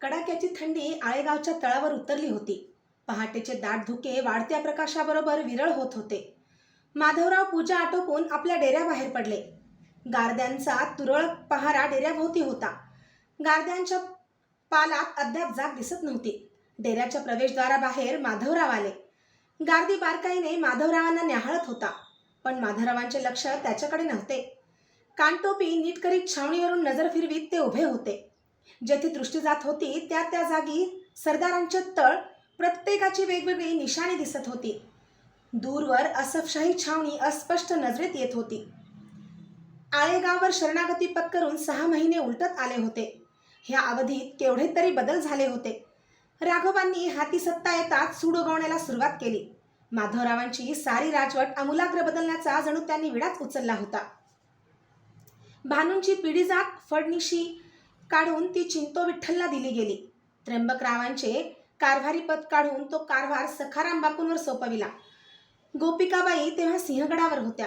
कडाक्याची थंडी आळेगावच्या तळावर उतरली होती. पहाटेचे दाट धुके वाढत्या प्रकाशाबरोबर विरळ होत होते. माधवराव पूजा आटोपून आपल्या डेऱ्याबाहेर पडले. गारद्यांचा तुरळक पहारा डेऱ्याभोवती होता. गारद्यांच्या पालात अद्याप जाग दिसत नव्हती. डेऱ्याच्या प्रवेशद्वाराबाहेर माधवराव आले. गार्दी बारकाईने माधवरावांना न्याहाळत होता पण माधवरावांचे लक्ष त्याच्याकडे नव्हते. कानटोपी नीट करीत छावणीवरून नजर फिरवीत ते उभे होते. जेथे दृष्टी जात होती त्या त्या जागी सरदारांचे तळ प्रत्येकाची वेगवेगळी निशाणी दिसत होती. दूरवर असफशाही छावणी अस्पष्ट नजरेत येत होती. आळेगाववर शरणागती पत्करून सहा महिने उलटत आले होते. ह्या अवधीत केवढे तरी बदल झाले होते. राघवांनी हाती सत्ता येताच सूड उगवण्याला सुरुवात केली. माधवरावांची सारी राजवट अमूलाग्र बदलण्याचा जणू त्यांनी विडाच उचलला होता. भानूंची पिढी जात फडणीशी काढून ती चिंतो विठ्ठलला दिली गेली. त्र्यंबकरावांचे कारभारी पद काढून तो कारभार सखाराम बापूंवर सोपविला. गोपिकाबाई तेव्हा सिंहगडावर होत्या.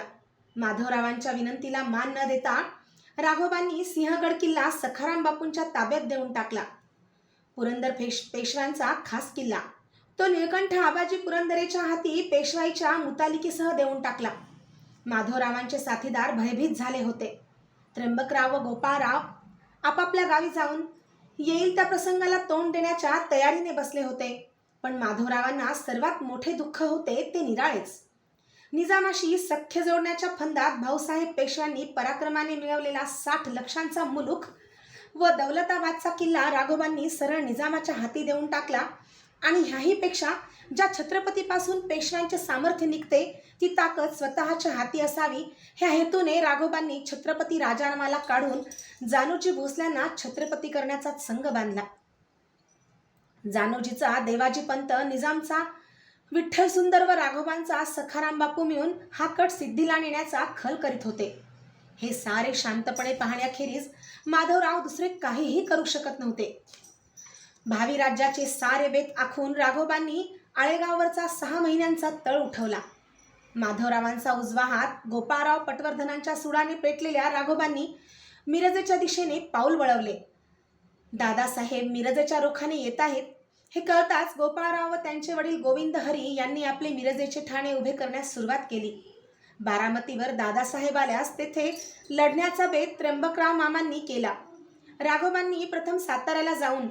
माधवरावांच्या विनंतीला मान न देता राघोबांनी सिंहगड किल्ला सखाराम बापूंच्या ताब्यात देऊन टाकला. पुरंदर पेश पेशव्यांचा खास किल्ला. तो निळकंठ आबाजी पुरंदरेच्या हाती पेशवाईच्या मुतालिकेसह देऊन टाकला. माधवरावांचे साथीदार भयभीत झाले होते. त्र्यंबकराव व गोपाळराव आपापल्या गावी जाऊन येईल त्या प्रसंगाला तोंड देण्याच्या तयारीने बसले होते. पण माधवरावांना सर्वात मोठे दुःख होते ते निराळेच. निजामाशी सख्य जोडण्याच्या फंदात भाऊसाहेब पेशव्यांनी पराक्रमाने मिळवलेला साठ लक्षांचा मुलूक व दौलताबादचा किल्ला राघोबांनी सरळ निजामाच्या हाती देऊन टाकला. आणि ह्याहीपेक्षा ज्या छत्रपतीपासून पेशव्यांचे सामर्थ्य निघते ती ताकद स्वतःच्या हाती असावी. ह्या हेतूने राघोबांनी छत्रपती राजानामाला काढून जानोजी भोसल्यांना छत्रपती करण्याचा संघ बांधला. जानोजीचा देवाजी पंत निजामचा विठ्ठल सुंदर व राघोबांचा सखाराम बापू मिळून हा कट सिद्धीला नेण्याचा खल करीत होते. हे सारे शांतपणे पाहण्याखेरीज माधवराव दुसरे काहीही करू शकत नव्हते. भावी राज्याचे सारे बेत आखून राघोबांनी आळेगाववरचा सहा महिन्यांचा तळ उठवला. माधवरावांचा उजवा हात गोपाळराव पटवर्धनांच्या सुडाने पेटलेल्या राघोबांनी मिरजेच्या दिशेने पाऊल वळवले. दादासाहेब मिरजेच्या रोखाने येत आहेत. हे कळताच गोपाळराव व त्यांचे वडील गोविंद हरी यांनी आपले मिरजेचे ठाणे उभे करण्यास सुरुवात केली. बारामतीवर दादासाहेब आल्यास तेथे लढण्याचा बेत त्र्यंबकराव मामांनी केला. राघोबांनी प्रथम साताऱ्याला जाऊन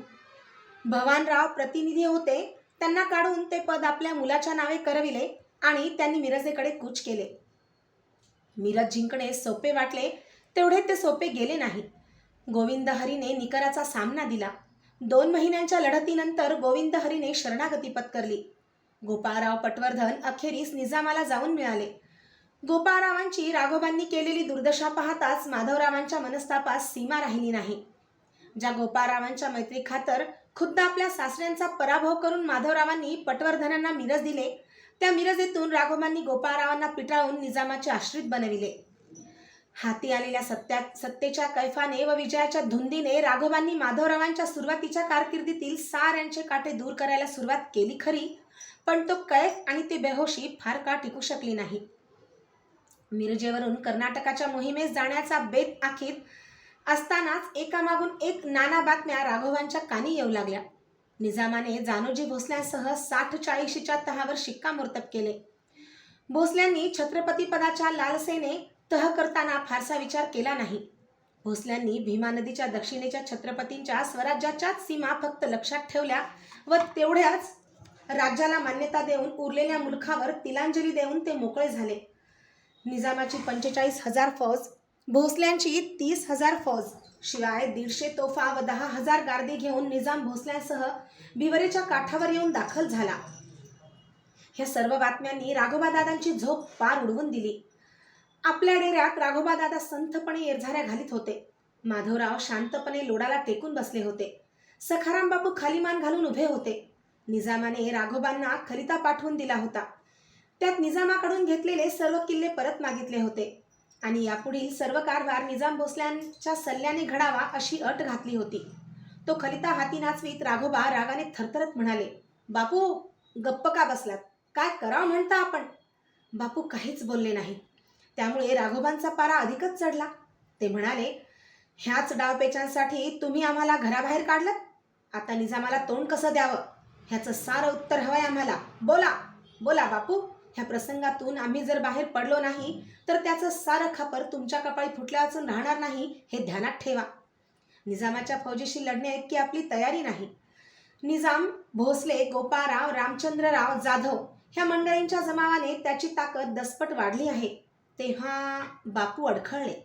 भवानराव प्रतिनिधी होते. त्यांना काढून ते पद आपल्या मुलाच्या नावे करविले आणि त्यांनी मिरजेकडे कूच केले. मिरज जिंकणे सोपे वाटले तेवढे ते सोपे गेले नाही गोविंद हरीने निकराचा सामना दिला. दोन महिन्यांच्या लढतीनंतर गोविंद हरीने शरणागती पत्करली. गोपाळराव पटवर्धन अखेरीस निजामाला जाऊन मिळाले. गोपाळरावांची राघोबांनी केलेली दुर्दशा पाहताच माधवरावांच्या मनस्तापास सीमा राहिली नाही. ज्या गोपाळरावांच्या मैत्री खातर खुद्द आपल्या सासऱ्यांचा पराभव करून माधवरावांनी पटवर्धनांना मिरज दिले. त्या मिरजेतून राघोबांनी गोपाळरावांना पिटाळून निजामाचे आश्रित बनविले. हाती आलेल्या सत्या सत्तेच्या कैफाने व विजयाच्या धुंदीने राघोबांनी माधवरावांच्या सुरुवातीच्या कारकिर्दीतील साऱ्यांचे काटे दूर करायला सुरुवात केली खरी पण तो कैफ आणि ती बेहोशी फार काळ टिकू शकली नाही? मिरजेवरून कर्नाटकाच्या मोहिमेस जाण्याचा बेत आखीत असतानाच एकामागून एक नाना बातम्या राघवांच्या कानी येऊ लागल्या. निजामाने जानोजी भोसल्यांसह साठ चाळीशीच्या तहावर शिक्कामोर्तब केले. भोसल्यांनी छत्रपती पदाच्या लालसेने तह करताना फारसा विचार केला नाही. भोसल्यांनी भीमा नदीच्या दक्षिणेच्या छत्रपतींच्या स्वराज्याच्याच सीमा फक्त लक्षात ठेवल्या व तेवढ्याच राज्याला मान्यता देऊन उरलेल्या मुलखावर तिलांजली देऊन ते मोकळे झाले. निजामाची पंचेचाळीस हजार फौज भोसल्यांची तीस हजार फौज शिवाय दीडशे तोफा व दहा हजार गार्दी घेऊन निजाम भोसल्यांसह भिवरेच्या काठावर येऊन दाखल झाला. ह्या सर्व बातम्यांनी राघोबादादांची झोप पार उडवून दिली. आपल्या डेऱ्यात राघोबादादा संथपणे येरझाऱ्या घालीत होते. माधवराव शांतपणे लोडाला टेकून बसले होते. सखाराम बापू खाली मान घालून उभे होते. निजामाने राघोबांना खलिता पाठवून दिला होता. त्यात निजामाकडून घेतलेले सर्व किल्ले परत मागितले होते. आणि यापुढील सर्व कारभार निजाम भोसल्यांच्या सल्ल्याने घडावा अशी अट घातली होती. तो खलिता हाती नाचवीत राघोबा रागाने थरथरत म्हणाले बापू गप्प का बसलात? काय करावं म्हणता आपण? बापू काहीच बोलले नाही त्यामुळे राघोबांचा पारा अधिकच चढला. ते म्हणाले ह्याच डावपेचांसाठी तुम्ही आम्हाला घराबाहेर काढलं आता निजामाला तोंड कसं द्यावं? ह्याचं सारं उत्तर हवंय आम्हाला. बोला बोला बापू. ह्या प्रसंगातून आम्ही जर बाहेर पडलो नाही तर त्याचं सारं खापर तुमच्या कपाळी फुटल्यावाचून राहणार नाही हे ध्यानात ठेवा. निजामाच्या फौजेशी लढण्या इतकी आपली तयारी नाही. निजाम भोसले गोपाळराव रामचंद्रराव जाधव ह्या मंडळींच्या जमावाने त्याची ताकद दसपट वाढली आहे. तेव्हा बापू अडखळले.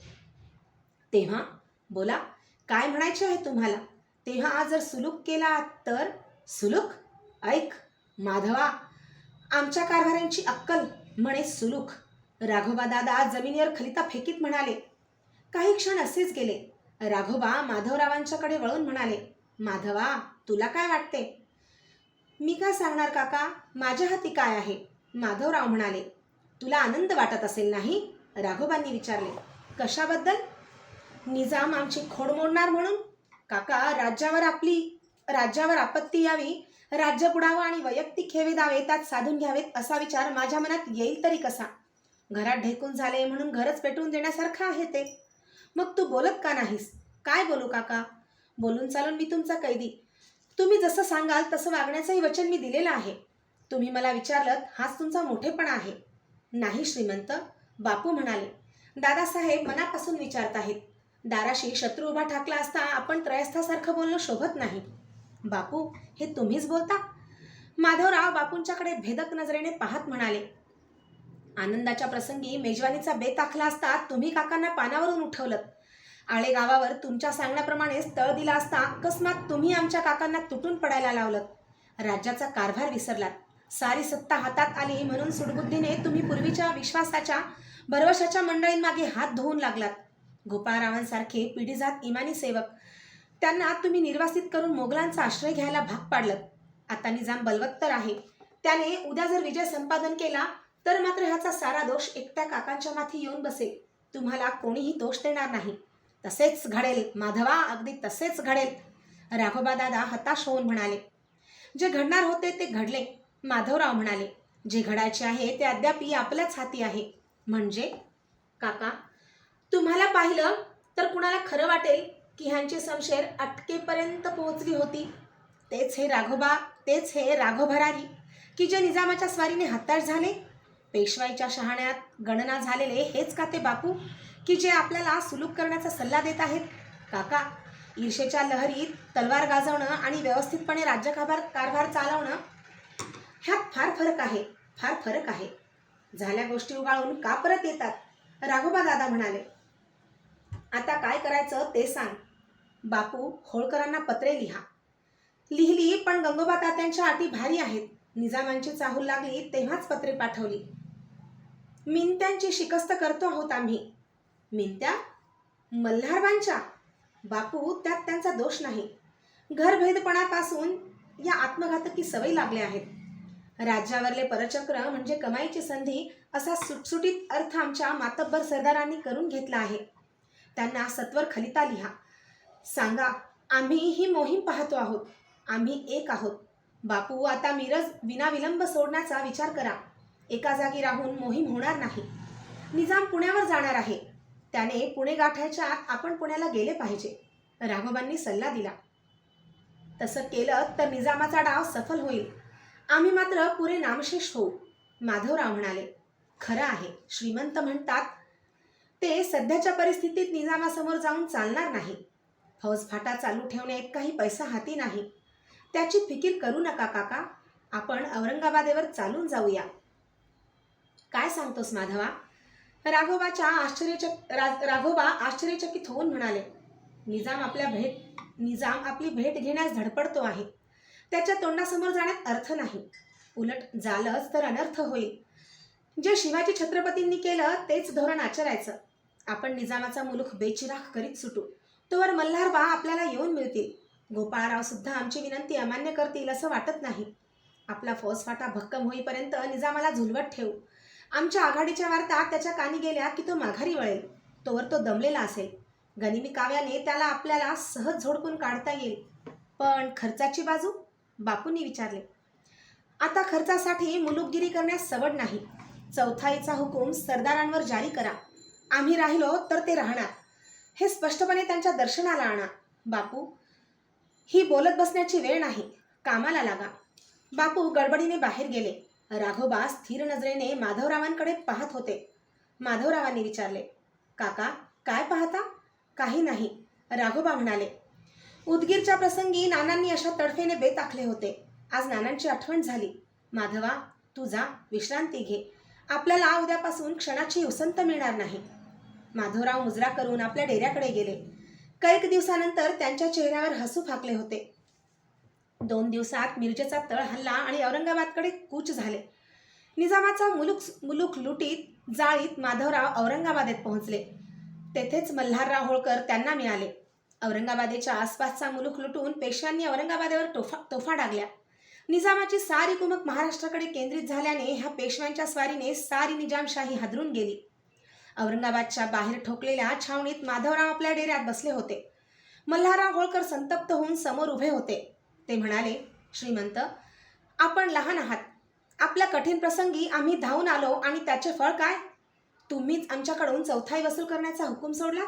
तेव्हा बोला काय म्हणायचे आहे तुम्हाला? तेव्हा जर सुलूक केला तर? सुलूक? ऐक माधवा आमच्या कारभाऱ्यांची अक्कल म्हणे सुलूक. राघोबा दादा जमिनीवर खलिता फेकीत म्हणाले. काही क्षण असेच गेले. राघोबा माधवरावांच्याकडे वळून म्हणाले माधवा तुला काय वाटते? मी काय सांगणार काका? माझ्या हाती काय आहे? माधवराव म्हणाले. तुला आनंद वाटत असेल नाही? राघोबांनी विचारले. कशाबद्दल? निजाम आमची खोड मोडणार म्हणून. काका राज्यावर आपली राज्यावर आपत्ती यावी राज्य बुडावं आणि वैयक्तिक खेवे दावे त्यात साधून घ्यावेत असा विचार माझ्या मनात येईल तरी कसा. घरात ढेकून झाले म्हणून घरच पेटवून देण्यासारखं आहे ते. मग तू बोलत का नाहीस? काय बोलू काका? बोलून चालून मी तुमचा कैदी. तुम्ही जसं सांगाल तसं वागण्याचंही वचन मी दिलेलं आहे. तुम्ही मला विचारलं हाच तुमचा मोठेपणा आहे. नाही श्रीमंत बापू म्हणाले. दादासाहेब मनापासून विचारत आहेत. दाराशी शत्रू उभा ठाकला असता आपण त्रयस्थासारखं बोलणं शोभत नाही. बापू हे तुम्हीच बोलता? माधवराव बापूंच्याकडे भेदक नजरेने पाहत म्हणाले आनंदाच्या प्रसंगी मेजवानीचा बेत आखला असता तुम्ही काकांना पानावरून उठवलं आळे गावावर तुमच्या सांगण्याप्रमाणेच तळ दिला असता अकस्मात तुम्ही आमच्या काकांना तुटून पडायला लावलं राज्याचा कारभार विसरलात. सारी सत्ता हातात आली म्हणून सुडबुद्धीने तुम्ही पूर्वीच्या विश्वासाच्या भरवशाच्या मंडळींमागे हात धुवून लागलात. गोपाळरावांसारखे पिढीजात इमानी सेवक त्यांना तुम्ही निर्वासित करून मोगलांचा आश्रय घ्यायला भाग पाडलं आता निजाम बलवत्तर आहे. त्याने उद्या जर विजय संपादन केला तर मात्र ह्याचा सारा दोष एकट्या काकांच्या माथी येऊन बसेल. तुम्हाला कोणीही दोष देणार नाही. तसेच घडेल. माधवा अगदी तसेच घडेल. राघोबा दादा हताश होऊन म्हणाले. जे घडणार होते ते घडले माधवराव म्हणाले. जे घडायचे आहे ते अद्यापही आपल्याच हाती आहे. म्हणजे? काका तुम्हाला पाहिलं तर कुणाला खरं वाटेल? की ह्यांची समशेर अटकेपर्यंत पोहोचली होती. तेच हे राघोबा तेच हे राघोभरारी की जे निजामाच्या स्वारीने हताश झाले? पेशवाईच्या शहाण्यात गणना झालेले हेच का ते बापू? की जे आपल्याला सुलूक करण्याचा सल्ला देत आहेत? काका ईर्षेच्या लहरीत तलवार गाजवणं आणि व्यवस्थितपणे राज्यकारभार कारभार चालवणं ह्यात फार फरक आहे फार फरक आहे. झाल्या गोष्टी उगाळून का परत येतात? राघोबा दादा म्हणाले. आता काय करायचं ते सांग. बापू होळकरांना पत्रे लिहा. लिहिली पण गंगोबा तात्यांच्या अटी भारी आहेत. निजामांची चाहूल लागली तेव्हाच पत्रे पाठवली. मिनत्यांची शिकस्त करतो आहोत आम्ही. मिनत्या मल्हारबांच्या? बापू त्यात त्यांचा दोष नाही. घरभेदपणापासून या आत्मघातकी सवयी लागल्या आहेत. राज्यावरले परचक्र म्हणजे कमाईची संधी असा सुटसुटीत अर्थ आमच्या मातब्बर सरदारांनी करून घेतला आहे. त्यांना सत्वर खलिता लिहा. सांगा आम्ही ही मोहीम पाहतो आहोत. आम्ही एक आहोत. बापू आता मिरज विनाविलंब सोडण्याचा विचार करा. एका जागी राहून मोहीम होणार नाही. निजाम पुण्यावर जाणार आहे. त्याने पुणे गाठायच्या आत आपण पुण्याला गेले पाहिजे. राघोबांनी सल्ला दिला. तसं केलं तर निजामाचा डाव सफल होईल. आम्ही मात्र पुरे नामशेष होऊ माधवराव म्हणाले. खरं आहे श्रीमंत म्हणतात ते सध्याच्या परिस्थितीत निजामासमोर जाऊन चालणार नाही. फौजफाटा चालू ठेवण्यात काही पैसा हाती नाही. त्याची फिकीर करू नका काका. आपण औरंगाबादेवर चालून जाऊया. काय सांगतोस माधवा? राघोबाच्या आश्चर्यचक रा राघोबा आश्चर्यचकित होऊन म्हणाले निजाम आपल्या भेट निजाम आपली भेट घेण्यास धडपडतो आहे. त्याच्या तोंडासमोर जाण्यात अर्थ नाही. उलट झालंच तर अनर्थ होईल. जे शिवाजी छत्रपतींनी केलं तेच धोरण आचरायचं. आपण निजामाचा मुलूख बेचिराख करीत सुटू. तोवर मल्हार बा आपल्याला येऊन मिळतील. गोपाळराव सुद्धा आमची विनंती अमान्य करतील असं वाटत नाही. आपला फौजफाटा भक्कम होईपर्यंत निजामाला झुलवत ठेवू. आमच्या आघाडीच्या वार्ता त्याच्या कानी गेल्या की तो माघारी वळेल. तोवर तो दमलेला असेल. गनिमी काव्याने त्याला आपल्याला सहज झोडपून काढता येईल. पण खर्चाची बाजू? बापूंनी विचारले. आता खर्चासाठी मुलुकगिरी करण्यास सवड नाही. चौथाईचा हुकूम सरदारांवर जारी करा. आम्ही राहिलो तर ते राहणार. हे स्पष्टपणे त्यांच्या दर्शनाला आणा. बापू ही बोलत बसण्याची वेळ नाही. कामाला लागा. बापू गडबडीने बाहेर गेले. राघोबा स्थिर नजरेने माधवरावांकडे पाहत होते. माधवरावांनी विचारले काका काय पाहता? काही नाही राघोबा म्हणाले. उदगीरच्या प्रसंगी नानांनी अशा तडफेने बेत आखले होते. आज नानांची आठवण झाली. माधवा तू जा विश्रांती घे. आपल्याला उद्यापासून क्षणाची उसंत मिळणार नाही. माधवराव मुजरा करून आपल्या डेऱ्याकडे गेले. कैक दिवसानंतर त्यांच्या चेहऱ्यावर हसू फाकले होते. दोन दिवसात मिरजेचा तळ हल्ला आणि औरंगाबादकडे कूच झाले. निजामाचा मुलुक मुलुक लुटीत जाळीत माधवराव औरंगाबादेत पोहोचले. तेथेच मल्हारराव होळकर त्यांना मिळाले. औरंगाबादेच्या आसपासचा मुलुक लुटून पेशव्यांनी औरंगाबादेवर तोफा तोफा डागल्या. निजामाची सारी कुमक महाराष्ट्राकडे केंद्रित झाल्याने ह्या पेशव्यांच्या स्वारीने सारी निजामशाही हादरून गेली. औरंगाबादच्या बाहेर ठोकलेल्या छावणीत माधवराव आपल्या डेऱ्यात बसले होते. मल्हारराव होळकर संतप्त होऊन समोर उभे होते. ते म्हणाले श्रीमंत आपण लहान आहात. आपल्या कठीण प्रसंगी आम्ही धावून आलो आणि त्याचे फळ काय? तुम्हीच आमच्याकडून चौथाई वसूल करण्याचा हुकूम सोडला?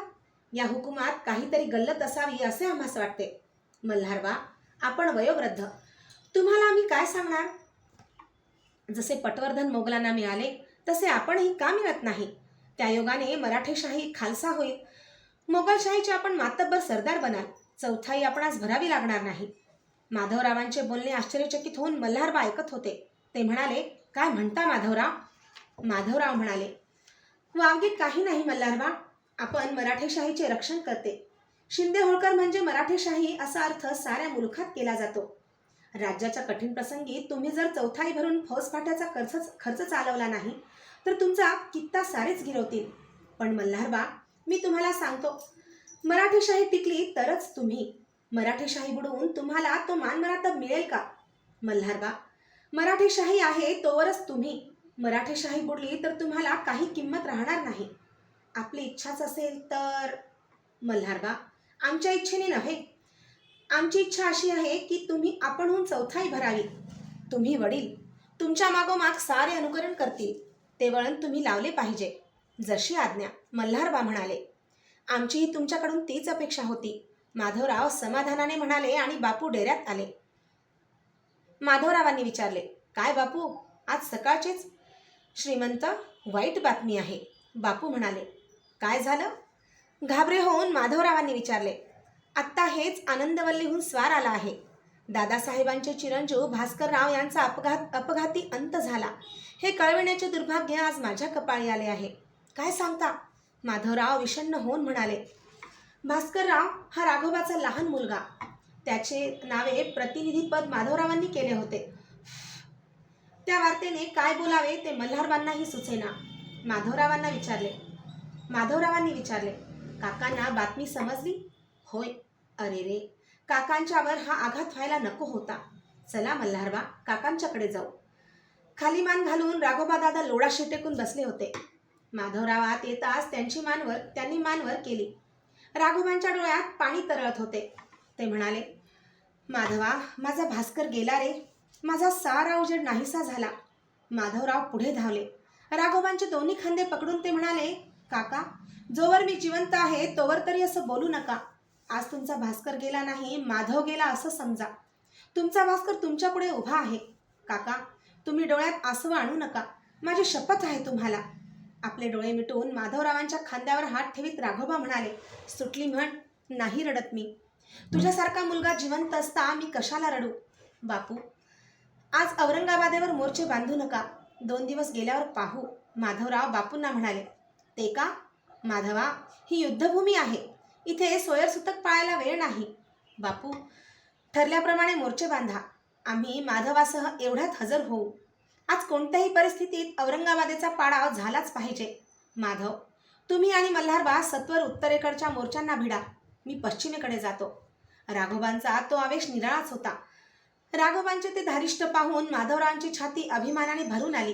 या हुकुमात काहीतरी गल्लत असावी असे आम्हास वाटते. मल्हारवा आपण वयोवृद्ध. तुम्हाला आम्ही काय सांगणार? जसे पटवर्धन मोगलांना मिळाले तसे आपणही का मिळत नाही? त्या योगाने मराठेशाही खालसा होईल. मोगलशाहीचे आपण मातब्बर सरदार बनाल. चौथाई आपणास भरावी लागणार नाही. माधवरावांचे बोलणे आश्चर्यचकित होऊन मल्हारबा ऐकत होते. ते म्हणाले काय म्हणता माधवराव? माधवराव म्हणाले वावगीत काही नाही मल्हारबा. आपण मराठेशाहीचे रक्षण करते. शिंदे होळकर म्हणजे मराठेशाही असा अर्थ साऱ्या मुलखात केला जातो. राज्याच्या कठीण प्रसंगी तुम्ही जर चौथाई भरून फौजफाट्याचा खर्च खर्च चालवला नाही तर तुमचा कित्ता सारेच गिरवतील. पण मल्हारबा मी तुम्हाला सांगतो. मराठीशाही टिकली तरच तुम्ही. मराठीशाही बुडवून तुम्हाला तो मानमरातब मिळेल का? मल्हारबा मराठीशाही आहे तोवरच तुम्ही. मराठीशाही बुडली तर तुम्हाला काही किंमत राहणार नाही. आपली इच्छाच असेल तर मल्हारबा आमच्या इच्छेने नव्हे. आमची इच्छा अशी आहे की तुम्ही आपणहून चौथाई भरावी. तुम्ही वडील तुमच्या मागोमाग सारे अनुकरण करतील. ते वळण तुम्ही लावले पाहिजे. जशी आज्ञा मल्हारबा म्हणाले. आमचीही तुमच्याकडून तीच अपेक्षा होती. माधवराव समाधानाने म्हणाले आणि बापू डेऱ्यात आले. माधवरावांनी विचारले काय बापू? आज सकाळचेच? श्रीमंत वाईट बातमी आहे. बापू म्हणाले काय झालं? घाबरे होऊन माधवरावांनी विचारले आत्ता हेच आनंदवल्लीहून स्वार आला आहे. दादासाहेबांचे चिरंजीव भास्करराव यांचा अपघात अपघाती अंत झाला. हे कळविण्याचे दुर्भाग्य आज माझ्या कपाळी आले आहे. काय सांगता? माधवराव विषण्ण होऊन म्हणाले भास्करराव हा राघोबाचा लहान मुलगा. त्याचे नावे प्रतिनिधीपद माधवरावांनी केले होते. त्या वार्तेने काय बोलावे ते मल्हारबांनाही सुचेना. माधवरावांना विचारले. माधवरावांनी विचारले काकांना बातमी समजली? होय. अरे रे काकांच्यावर हा आघात व्हायला नको होता. चला मल्हारबा काकांच्याकडे जाऊ. खाली मान घालून राघोबा दादा लोळाशी टेकून बसले होते. माधवराव आत येताच त्यांची मानवर त्यांनी मानवर केली. राघोबांच्या डोळ्यात पाणी तरळत होते. ते म्हणाले माधवा माझा भास्कर गेला रे. माझा सारा उजेड नाहीसा झाला. माधवराव पुढे धावले. राघोबांचे दोन्ही खांदे पकडून ते म्हणाले काका जोवर मी जिवंत आहे तोवर तरी असं बोलू नका. आज तुमचा भास्कर गेला नाही माधव गेला असं समजा. तुमचा भास्कर तुमच्यापुढे उभा आहे. काका तुम्ही डोळ्यात आसवं आणू नका. माझी शपथ आहे तुम्हाला. आपले डोळे मिटून माधवरावांच्या खांद्यावर हात ठेवीत राघोबा म्हणाले सुटली म्हण नाही रडत मी. तुझ्यासारखा मुलगा जिवंत असता मी कशाला रडू? बापू आज औरंगाबादेवर मोर्चे बांधू नका. दोन दिवस गेल्यावर पाहू माधवराव बापूंना म्हणाले. ते का? माधवा ही युद्धभूमी आहे. इथे सोयरसुतक पाळायला वेळ नाही. बापू ठरल्याप्रमाणे मोर्चे बांधा. आम्ही माधवासह एवढ्यात हजर होऊ. आज कोणत्याही परिस्थितीत औरंगाबादेचा पाडाव झालाच पाहिजे. माधव तुम्ही आणि मल्हारबा सत्वर उत्तरेकडच्या मोर्चांना भिडा. मी पश्चिमेकडे जातो. राघोबांचा तो आवेश निराळाच होता. राघोबांचे ते धारिष्ट पाहून माधवरावांची छाती अभिमानाने भरून आली.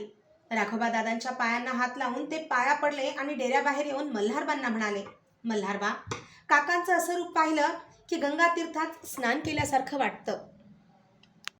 राघोबा दादांच्या पायांना हात लावून ते पाया पडले आणि डेऱ्याबाहेर येऊन मल्हारबांना म्हणाले मल्हारबा काकांचं असं रूप पाहिलं की गंगा तीर्थात स्नान केल्यासारखं वाटतं.